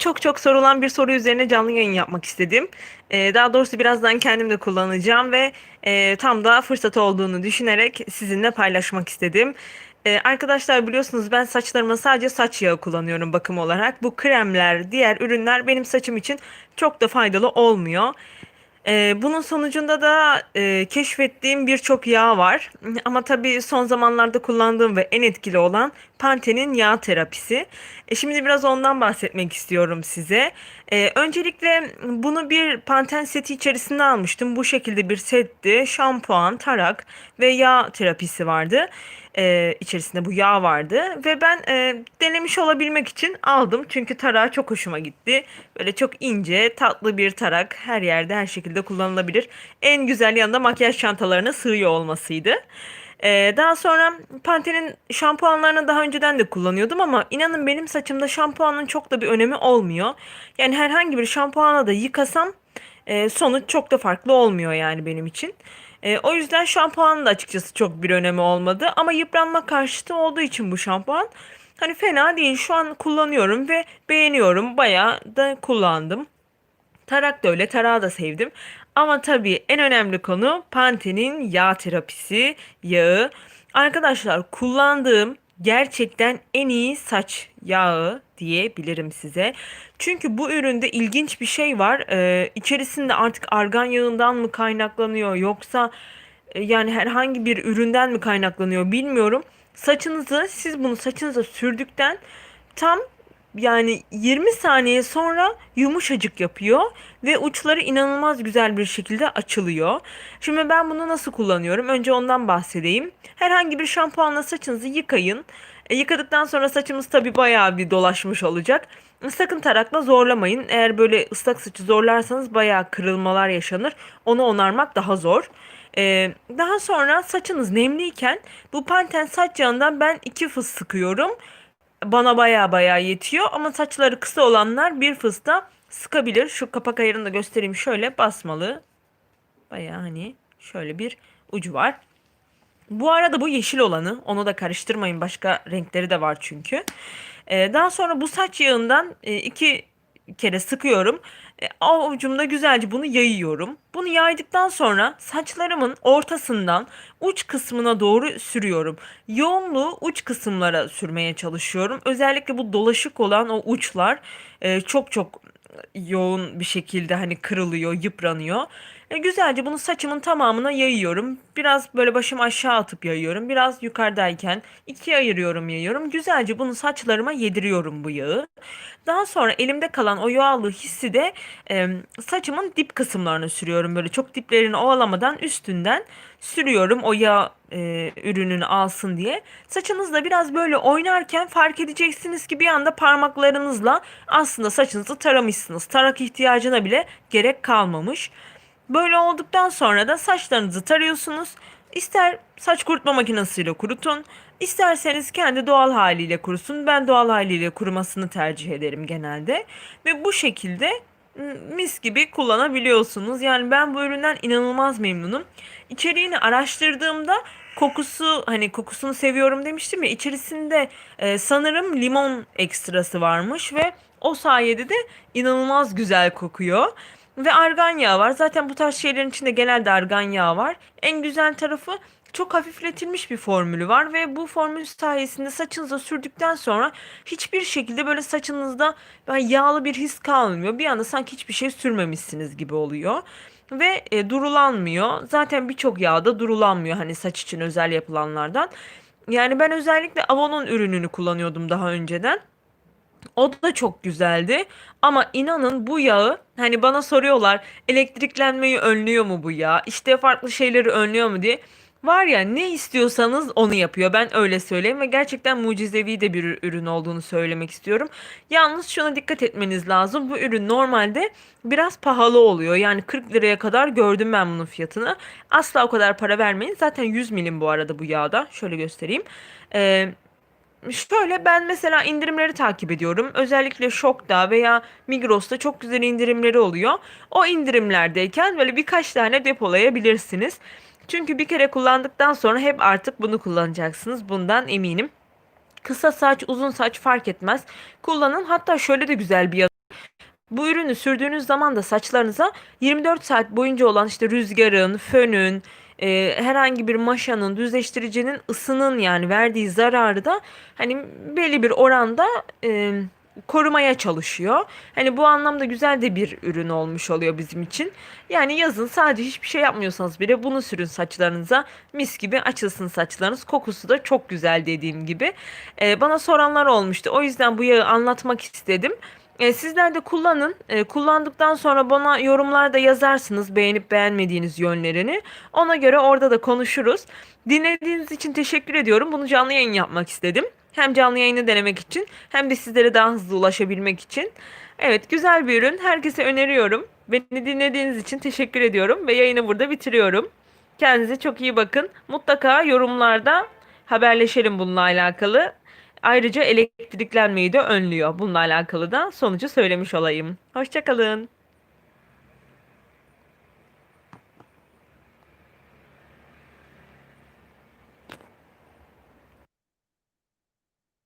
çok çok sorulan bir soru üzerine canlı yayın yapmak istedim. Ee, daha doğrusu birazdan kendim de kullanacağım ve e, tam da fırsat olduğunu düşünerek sizinle paylaşmak istedim. Ee, arkadaşlar biliyorsunuz ben saçlarıma sadece saç yağı kullanıyorum bakım olarak. Bu kremler, diğer ürünler benim saçım için çok da faydalı olmuyor. Ee, bunun sonucunda da e, keşfettiğim birçok yağ var. Ama tabii son zamanlarda kullandığım ve en etkili olan Pantene'in yağ terapisi. E, şimdi biraz ondan bahsetmek istiyorum size. E, öncelikle bunu bir Pantene seti içerisinde almıştım. Bu şekilde bir setti. Şampuan, tarak ve yağ terapisi vardı. E, içerisinde bu yağ vardı ve ben e, denemiş olabilmek için aldım. Çünkü tarağı çok hoşuma gitti. Böyle çok ince, tatlı bir tarak. Her yerde her şekilde kullanılabilir. En güzel yanı da makyaj çantalarına sığıyor olmasıydı. Ee, daha sonra Pantene'in şampuanlarını daha önceden de kullanıyordum ama inanın benim saçımda şampuanın çok da bir önemi olmuyor. Yani herhangi bir şampuanla da yıkasam e, sonuç çok da farklı olmuyor yani benim için. E, o yüzden şampuanın da açıkçası çok bir önemi olmadı ama yıpranma karşıtı olduğu için bu şampuan hani fena değil. Şu an kullanıyorum ve beğeniyorum. Bayağı da kullandım. Tarak da öyle. Tarağı da sevdim. Ama tabii en önemli konu Pantene'in yağ terapisi yağı. Arkadaşlar kullandığım gerçekten en iyi saç yağı diyebilirim size. Çünkü bu üründe ilginç bir şey var. Ee, içerisinde artık argan yağından mı kaynaklanıyor yoksa e, yani herhangi bir üründen mi kaynaklanıyor bilmiyorum. Saçınızı siz bunu saçınıza sürdükten tam yani 20 saniye sonra yumuşacık yapıyor ve uçları inanılmaz güzel bir şekilde açılıyor. Şimdi ben bunu nasıl kullanıyorum? Önce ondan bahsedeyim. Herhangi bir şampuanla saçınızı yıkayın. E, yıkadıktan sonra saçımız tabii bayağı bir dolaşmış olacak. Sakın tarakla zorlamayın. Eğer böyle ıslak saçı zorlarsanız bayağı kırılmalar yaşanır. Onu onarmak daha zor. Ee, daha sonra saçınız nemliyken bu Pantene saç yağından ben iki fıs sıkıyorum bana baya baya yetiyor ama saçları kısa olanlar bir fısta sıkabilir. Şu kapak ayarını da göstereyim şöyle basmalı. Baya hani şöyle bir ucu var. Bu arada bu yeşil olanı onu da karıştırmayın başka renkleri de var çünkü. Ee, daha sonra bu saç yağından e, iki kere sıkıyorum. E, avucumda güzelce bunu yayıyorum. Bunu yaydıktan sonra saçlarımın ortasından uç kısmına doğru sürüyorum. Yoğunluğu uç kısımlara sürmeye çalışıyorum. Özellikle bu dolaşık olan o uçlar e, çok çok yoğun bir şekilde hani kırılıyor, yıpranıyor. E, güzelce bunu saçımın tamamına yayıyorum. Biraz böyle başımı aşağı atıp yayıyorum. Biraz yukarıdayken ikiye ayırıyorum yayıyorum. Güzelce bunu saçlarıma yediriyorum bu yağı. Daha sonra elimde kalan o yağlı hissi de e, saçımın dip kısımlarına sürüyorum. Böyle çok diplerini ovalamadan üstünden sürüyorum o yağ e, ürününü alsın diye. Saçınızda biraz böyle oynarken fark edeceksiniz ki bir anda parmaklarınızla aslında saçınızı taramışsınız. Tarak ihtiyacına bile gerek kalmamış. Böyle olduktan sonra da saçlarınızı tarıyorsunuz. İster saç kurutma makinesiyle kurutun, isterseniz kendi doğal haliyle kurusun. Ben doğal haliyle kurumasını tercih ederim genelde. Ve bu şekilde mis gibi kullanabiliyorsunuz. Yani ben bu üründen inanılmaz memnunum. İçeriğini araştırdığımda kokusu hani kokusunu seviyorum demiştim ya içerisinde e, sanırım limon ekstrası varmış ve o sayede de inanılmaz güzel kokuyor. Ve argan yağı var. Zaten bu tarz şeylerin içinde genelde argan yağı var. En güzel tarafı çok hafifletilmiş bir formülü var ve bu formül sayesinde saçınıza sürdükten sonra hiçbir şekilde böyle saçınızda yağlı bir his kalmıyor. Bir anda sanki hiçbir şey sürmemişsiniz gibi oluyor. Ve e, durulanmıyor. Zaten birçok yağda durulanmıyor hani saç için özel yapılanlardan. Yani ben özellikle Avon'un ürününü kullanıyordum daha önceden. O da çok güzeldi. Ama inanın bu yağı hani bana soruyorlar elektriklenmeyi önlüyor mu bu yağ? İşte farklı şeyleri önlüyor mu diye. Var ya ne istiyorsanız onu yapıyor. Ben öyle söyleyeyim ve gerçekten mucizevi de bir ürün olduğunu söylemek istiyorum. Yalnız şuna dikkat etmeniz lazım. Bu ürün normalde biraz pahalı oluyor. Yani 40 liraya kadar gördüm ben bunun fiyatını. Asla o kadar para vermeyin. Zaten 100 milim bu arada bu yağda. Şöyle göstereyim. Eee Şöyle ben mesela indirimleri takip ediyorum. Özellikle Şok'ta veya Migros'ta çok güzel indirimleri oluyor. O indirimlerdeyken böyle birkaç tane depolayabilirsiniz. Çünkü bir kere kullandıktan sonra hep artık bunu kullanacaksınız. Bundan eminim. Kısa saç, uzun saç fark etmez. Kullanın. Hatta şöyle de güzel bir Bu ürünü sürdüğünüz zaman da saçlarınıza 24 saat boyunca olan işte rüzgarın, fönün, e, herhangi bir maşanın, düzleştiricinin ısının yani verdiği zararı da hani belli bir oranda e, korumaya çalışıyor. Hani bu anlamda güzel de bir ürün olmuş oluyor bizim için. Yani yazın sadece hiçbir şey yapmıyorsanız bile bunu sürün saçlarınıza. Mis gibi açılsın saçlarınız. Kokusu da çok güzel dediğim gibi. E, bana soranlar olmuştu. O yüzden bu yağı anlatmak istedim. E, sizler de kullanın. E, kullandıktan sonra bana yorumlarda yazarsınız beğenip beğenmediğiniz yönlerini. Ona göre orada da konuşuruz. Dinlediğiniz için teşekkür ediyorum. Bunu canlı yayın yapmak istedim. Hem canlı yayını denemek için hem de sizlere daha hızlı ulaşabilmek için. Evet güzel bir ürün. Herkese öneriyorum. Beni dinlediğiniz için teşekkür ediyorum ve yayını burada bitiriyorum. Kendinize çok iyi bakın. Mutlaka yorumlarda haberleşelim bununla alakalı. Ayrıca elektriklenmeyi de önlüyor. Bununla alakalı da sonucu söylemiş olayım. Hoşçakalın.